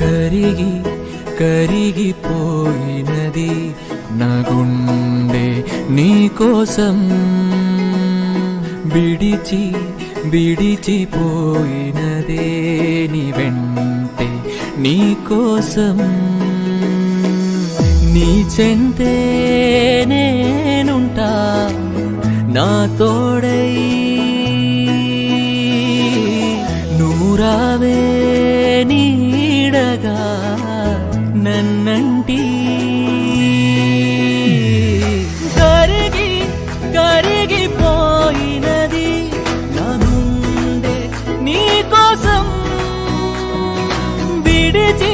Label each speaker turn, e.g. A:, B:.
A: కరిగి కరిగిపోయినది నా గుండె నీ కోసం బిడిచి బిడిచిపోయినదే నీ వెంటే నీకోసం నీ చెంతే నేనుంటా నా తోడై నువ్వు రావే. మెల్లగా నన్నంటి కరిగి కరిగిపోయినది నా ముందే. నీకోసం విడిచి